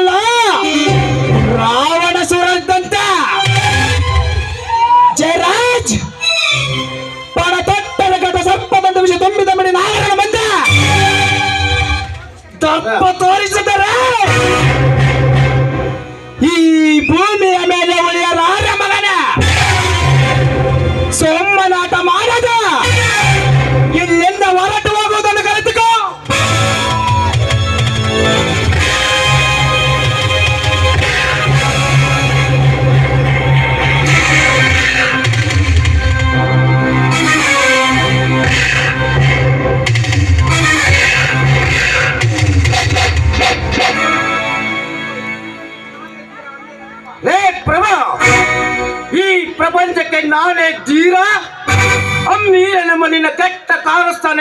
alive.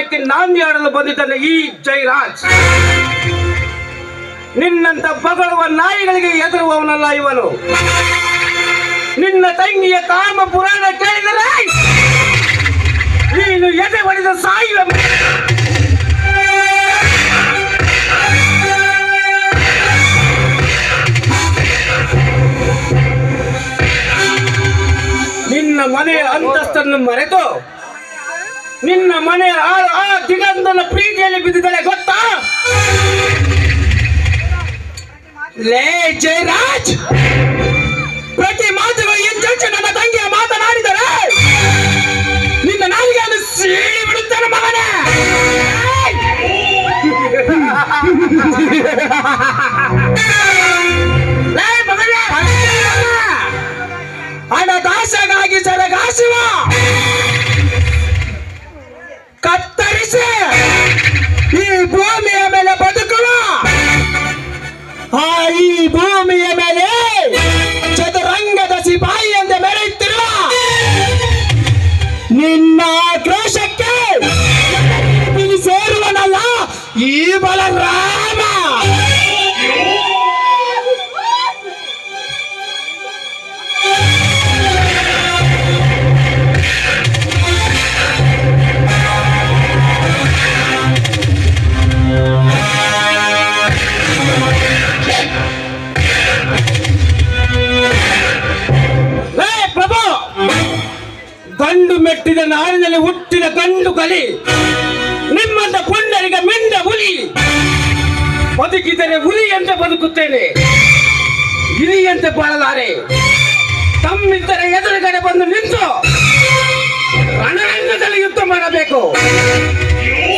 ಕಾಲಸ್ಥಾನಕ್ಕೆ ನಾಂದಿ ಆಡಲು ಬಂದಿದ್ದಾನೆ ಈ ಜೈರಾಜ್ ನಿನ್ನಂತ ಬಗಳುವ ನಾಯಿಗಳಿಗೆ ಎದುರುವವನಲ್ಲ ಇವನು. ನಿನ್ನ ತಂಗಿಯ ಕಾಮ ಪುರಾಣ ಕೇಳಿದರೆ ನೀನು ಎದೆ ಹೊಡೆದ ಸಾಯುವ. ನಿನ್ನ ಮನೆಯ ಅಂತಸ್ತನ್ನು ಮರೆತು ನಿನ್ನ ಮನೆಯ ಆ ದಿಗಂತನ ಪ್ರೀತಿಯಲ್ಲಿ ಬಿದ್ದಿದ್ದಾಳೆ ಗೊತ್ತಾ? ಲೇ ಜಯರಾಜ್! ಪ್ರತಿ ಮಾತುಗಳು ಎಂಚ ಈ ಭೂಮಿಯ ಮೇಲೆ ಕಲಿ ನಿಮ್ಮಂತ ಪುಂಡರಿಗೆ ಮಿಂದ ಹುಲಿ ಬದುಕಿದರೆ ಅಂತ ಬದುಕುತ್ತೇನೆ. ಇಲಿಯಂತೆ ಬಾಳಲಾರೆ. ತಮ್ಮಿದ್ದರೆ ಎದುರುಗಡೆ ಬಂದು ನಿಂತು ರಣರಂಗದಲ್ಲಿ ಯುದ್ಧ ಮಾಡಬೇಕು.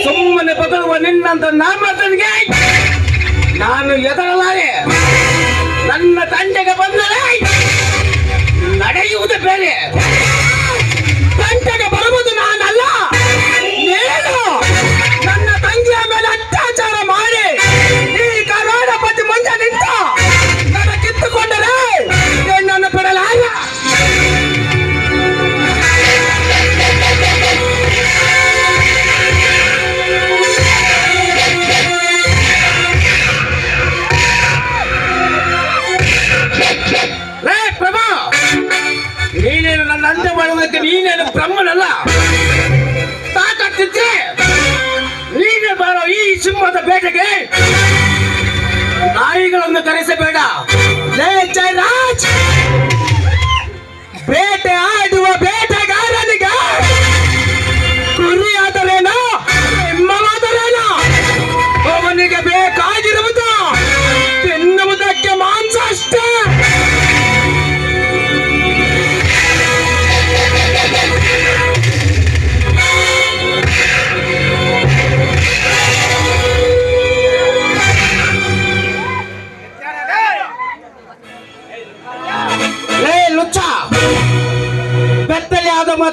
ಸುಮ್ಮನೆ ಬದಲುವ ನಿನ್ನಂತ ನಾಮತನಿಗೆ ನಾನು ಎದರಲಾರೆ. ನನ್ನ ತಂಡೆಗೆ ಬಂದರೆ ನಡೆಯುವುದು ಬೇರೆ. ಈ ಸಿಂಹದ ಬೇಟೆಗೆ ನಾಯಿಗಳನ್ನು ಕರೆಸಬೇಡ. ಜಯ ಜಯರಾಜ್! ಬೇಟೆ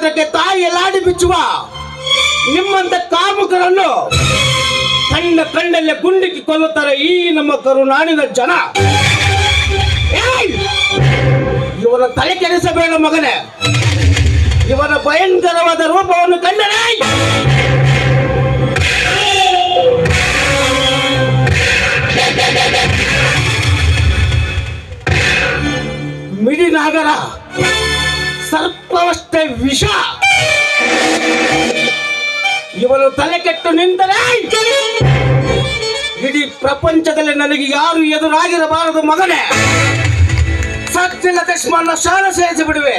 ಬೆತ್ತಲೆ ತಾಯಿ ಲಾಡಿ ಬಿಚ್ಚುವ ನಿಮ್ಮಂತ ಕಾಮುಕರನ್ನು ಕಣ್ಣ ಕಣ್ಣಲ್ಲಿ ಗುಂಡಿಕ್ಕಿ ಕೊಲ್ಲುತ್ತಾರೆ ಈ ನಮ್ಮ ಕರುನಾಡಿನ ಜನ! ಇವನ ತಲೆ ಕೆಡಿಸಬೇಡ ಮಗನೇ. ಇವನ ಭಯಂಕರವಾದ ರೂಪವನ್ನು ಕಂಡರೆ. ಮಿಡಿನಾಗರ ಸರ್ಪವಷ್ಟೇ ವಿಷ. ಇವನು ತಲೆ ಕೆಟ್ಟು ನಿಂತರೆ. ಇಡೀ ಪ್ರಪಂಚದಲ್ಲಿ ನನಗೆ ಯಾರು ಎದುರಾಗಿರಬಾರದು ಮಗನೇ. ಸತ್ತಿಲ್ಲ ತಕ್ಷಣ ಶಾಲ ಸೇರಿಸಿ ಬಿಡುವೆ!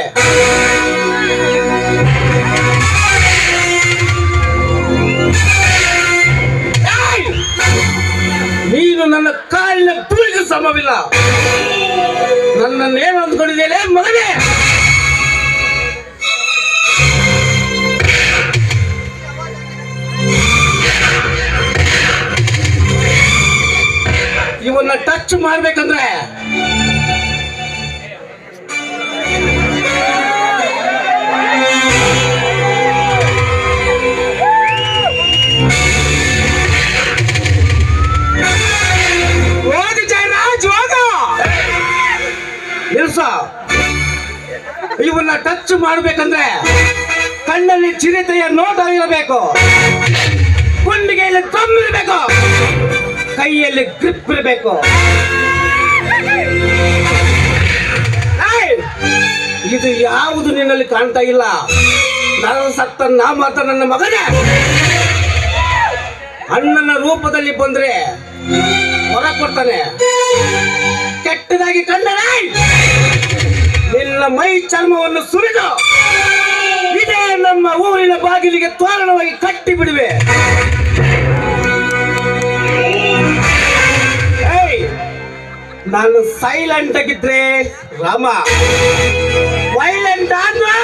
ನೀನು ನನ್ನ ಕಾಲಿನ ತುಳಿಗೆ ಸಮವಿಲ್ಲ. ನನ್ನನ್ನೇನು ಅಂದ್ಕೊಂಡಿದ್ದೇನೆ ಮಗನೇ? ಟಚ್ ಮಾಡ್ಬೇಕಂದ್ರೆ? ಇವನ್ನ ಟಚ್ ಮಾಡ್ಬೇಕಂದ್ರೆ ಕಣ್ಣಲ್ಲಿ ಚಿರತೆಯ ನೋಟ ಇರಬೇಕು. ಕುಂಡಿಗೆಯಲ್ಲಿ ತಮ್ಮಿರ್ಬೇಕು ಕೈಯಲ್ಲಿ ಗ್ರಿಪ್ ಇರಬೇಕು! ಇದು ಯಾವುದು ನಿನ್ನಲ್ಲಿ ಕಾಣ್ತಾ ಇಲ್ಲ. ನಾನು ಸತ್ತ ನಾ ಮಾತ್ರ ನನ್ನ ಮಗನೇ. ಅಣ್ಣನ ರೂಪದಲ್ಲಿ ಬಂದ್ರೆ ಹೊರ ಕೊಡ್ತಾನೆ ಕೆಟ್ಟದಾಗಿ ಕಂಡರೆ ನಿನ್ನ ಮೈ ಚರ್ಮವನ್ನು ಸುರಿದು ಇದೇ ನಮ್ಮ ಊರಿನ ಬಾಗಿಲಿಗೆ ತೋರಣವಾಗಿ ಕಟ್ಟಿ ಬಿಡುವೆ ನಾನು ಸೈಲೆಂಟ್ ಆಗಿದ್ರೆ ರಾಮ. ವೈಲೆಂಟ್ ಆದ್ರೂ